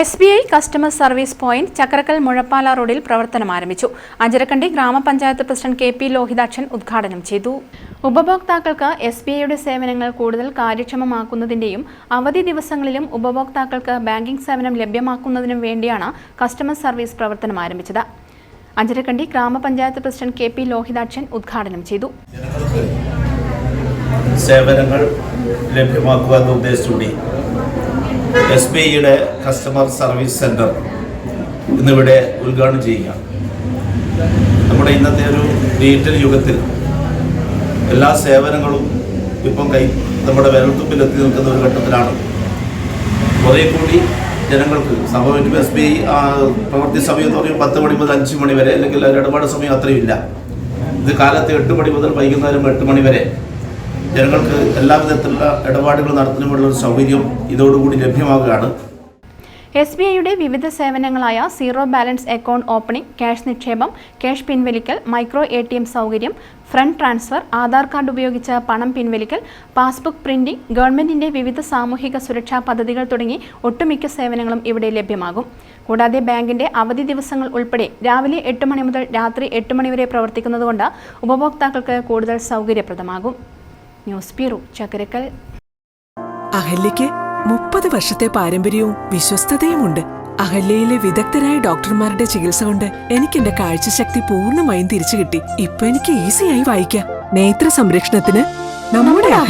S B I customer service point Chakkarakkal Muzhappala റോഡിൽ പ്രവർത്തനം ആരംഭിച്ചു. അഞ്ചരക്കണ്ടി ഗ്രാമപഞ്ചായത്ത് പ്രസിഡന്റ് കെ പി ലോഹിതാക്ഷൻ ഉദ്ഘാടനം ചെയ്തു. ഉപഭോക്താക്കൾക്ക് എസ് ബി ഐയുടെ സേവനങ്ങൾ കൂടുതൽ കാര്യക്ഷമമാക്കുന്നതിന്റെയും അവധി ദിവസങ്ങളിലും ഉപഭോക്താക്കൾക്ക് ബാങ്കിംഗ് സേവനം ലഭ്യമാക്കുന്നതിനും വേണ്ടിയാണ് കസ്റ്റമർ സർവീസ് പ്രവർത്തനം ആരംഭിച്ചത്. അഞ്ചരക്കണ്ടി ഗ്രാമപഞ്ചായത്ത് പ്രസിഡന്റ് കെ പി ലോഹിതാക്ഷൻ ഉദ്ഘാടനം ചെയ്തു. സേവനങ്ങൾ ലഭ്യമാക്കുക എന്ന എസ് ബി ഐയുടെ കസ്റ്റമർ സർവീസ് സെന്റർ ഇന്നിവിടെ ഉദ്ഘാടനം ചെയ്യുകയാണ്. നമ്മുടെ ഇന്നത്തെ ഒരു ഡിജിറ്റൽ യുഗത്തിൽ എല്ലാ സേവനങ്ങളും ഇപ്പം കൈ നമ്മുടെ വിരൽത്തുമ്പിൽ എത്തി നിൽക്കുന്ന ഒരു ഘട്ടത്തിലാണ്. കുറേ കൂടി ജനങ്ങൾക്ക് സംഭവിക്കും എസ് ബി ഐ പ്രവൃത്തി സമയം എന്ന് പറയുമ്പോൾ പത്ത് മണി മുതൽ അഞ്ച് മണി വരെ അല്ലെങ്കിൽ ഇടപാട് സമയം അത്രയും ഇല്ല. ഇത് കാലത്ത് എട്ട് മണി മുതൽ വൈകുന്നേരം എട്ട് മണി വരെ ജനങ്ങൾക്ക് എല്ലാവിധത്തിലുള്ള ഇടപാടുകൾ നടത്തുന്നതിനുള്ള സൗകര്യം ഇതോടുകൂടി ലഭ്യമാകുകയാണ്. എസ് ബി ഐയുടെ വിവിധ സേവനങ്ങളായ zero balance account opening cash നിക്ഷേപം ക്യാഷ് പിൻവലിക്കൽ മൈക്രോ എ ടി എം സൗകര്യം ഫ്രണ്ട് ട്രാൻസ്ഫർ ആധാർ കാർഡ് ഉപയോഗിച്ച് പണം പിൻവലിക്കൽ പാസ്ബുക്ക് പ്രിന്റിംഗ് ഗവൺമെന്റിന്റെ വിവിധ സാമൂഹിക സുരക്ഷാ പദ്ധതികൾ തുടങ്ങി ഒട്ടുമിക്ക സേവനങ്ങളും ഇവിടെ ലഭ്യമാകും. കൂടാതെ ബാങ്കിന്റെ അവധി ദിവസങ്ങൾ ഉൾപ്പെടെ രാവിലെ എട്ട് മണി മുതൽ രാത്രി എട്ട് മണി വരെ പ്രവർത്തിക്കുന്നതുകൊണ്ട് ഉപഭോക്താക്കൾക്ക് കൂടുതൽ സൗകര്യപ്രദമാകും. News bureau ചകരക്കൽ. അഹല്യയ്ക്ക് മുപ്പത് വർഷത്തെ പാരമ്പര്യവും വിശ്വസ്തതയുമുണ്ട്. അഹല്യയിലെ വിദഗ്ധരായ ഡോക്ടർമാരുടെ ചികിത്സ കൊണ്ട് എനിക്ക് എന്റെ കാഴ്ചശക്തി പൂർണമായും തിരിച്ചു കിട്ടി ഇപ്പൊ എനിക്ക് ഈസിയായി വായിക്കാം. നേത്ര സംരക്ഷണത്തിന് നമ്മുടെ അഹല്യ